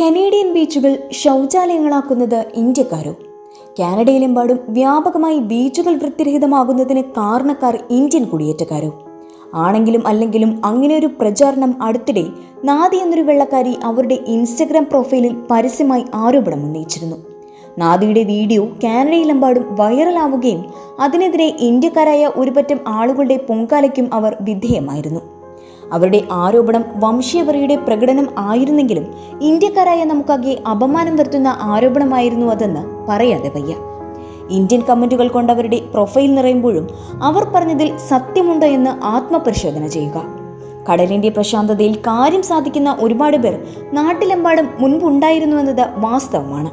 Canadian ബീച്ചുകൾ ശൗചാലയങ്ങളാക്കുന്നത് ഇന്ത്യക്കാരോ. കാനഡയിലെമ്പാടും വ്യാപകമായി ബീച്ചുകൾ വൃത്തിരഹിതമാകുന്നതിന് കാരണക്കാർ ഇന്ത്യൻ കുടിയേറ്റക്കാരോ. ആണെങ്കിലും അല്ലെങ്കിലും അങ്ങനെ ഒരു പ്രചാരണം അടുത്തിടെ നാദി എന്നൊരു വെള്ളക്കാരി അവരുടെ ഇൻസ്റ്റഗ്രാം പ്രൊഫൈലിൽ പരസ്യമായി ആരോപണം ഉന്നയിച്ചിരുന്നു. നാദിയുടെ വീഡിയോ കാനഡയിലെമ്പാടും വൈറലാവുകയും അതിനെതിരെ ഇന്ത്യക്കാരായ ഒരുപറ്റം ആളുകളുടെ പൊങ്കാലയ്ക്കും അവർ വിധേയമായിരുന്നു. അവരുടെ ആരോപണം വംശീയവറിയുടെ പ്രകടനം ആയിരുന്നെങ്കിലും ഇന്ത്യക്കാരായ നമുക്കാകെ അപമാനം വരുത്തുന്ന ആരോപണമായിരുന്നു അതെന്ന് പറയാതെ വയ്യ. ഇന്ത്യൻ കമന്റുകൾ കൊണ്ടവരുടെ പ്രൊഫൈൽ നിറയുമ്പോഴും അവർ പറഞ്ഞതിൽ സത്യമുണ്ടോ എന്ന് ആത്മപരിശോധന ചെയ്യുക. കടലിന്റെ പ്രശാന്തതയിൽ കാര്യം സാധിക്കുന്ന ഒരുപാട് പേർ നാട്ടിലെമ്പാടും മുൻപുണ്ടായിരുന്നു എന്നത് വാസ്തവമാണ്.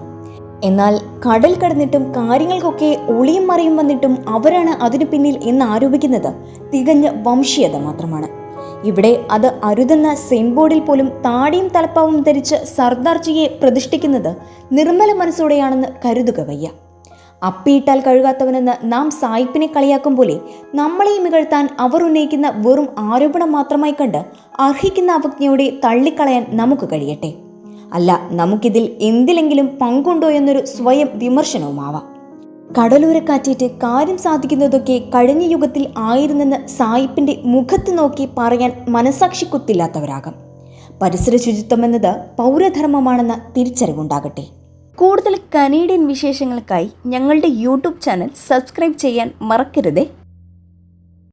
എന്നാൽ കടൽ കടന്നിട്ടും കാര്യങ്ങൾക്കൊക്കെ ഒളിയും മറിയും വന്നിട്ടും അവരാണ് അതിനു പിന്നിൽ എന്ന് ആരോപിക്കുന്നത് തികഞ്ഞ വംശീയത മാത്രമാണ്. ഇവിടെ അത് അരുതെന്ന സെയിൻ ബോർഡിൽ പോലും താടിയും തലപ്പാവും ധരിച്ച് സർദാർജിയെ പ്രതിഷ്ഠിക്കുന്നത് നിർമ്മല മനസ്സോടെയാണെന്ന് കരുതുക വയ്യ. അപ്പിയിട്ടാൽ കഴുകാത്തവനെന്ന് നാം സായിപ്പിനെ കളിയാക്കും പോലെ നമ്മളെയും മികഴ്ത്താൻ അവർ ഉന്നയിക്കുന്ന വെറും ആരോപണം മാത്രമായി കണ്ട് അർഹിക്കുന്ന അവജ്ഞയോടെ തള്ളിക്കളയാൻ നമുക്ക് കഴിയട്ടെ. അല്ല നമുക്കിതിൽ എന്തിലെങ്കിലും പങ്കുണ്ടോ എന്നൊരു സ്വയം വിമർശനവുമാവാം. കടലോരക്കാറ്റേറ്റ് കാര്യം സാധിക്കുന്നതൊക്കെ കഴിഞ്ഞ യുഗത്തിൽ ആയിരുന്നെന്ന് സായിപ്പിന്റെ മുഖത്ത് നോക്കി പറയാൻ മനസാക്ഷിക്കുത്തില്ലാത്തവരാകാം. പരിസര ശുചിത്വം എന്നത് പൗരധർമ്മമാണെന്ന തിരിച്ചറിവുണ്ടാകട്ടെ. കൂടുതൽ കനേഡിയൻ വിശേഷങ്ങൾക്കായി ഞങ്ങളുടെ യൂട്യൂബ് ചാനൽ സബ്സ്ക്രൈബ് ചെയ്യാൻ മറക്കരുതേ.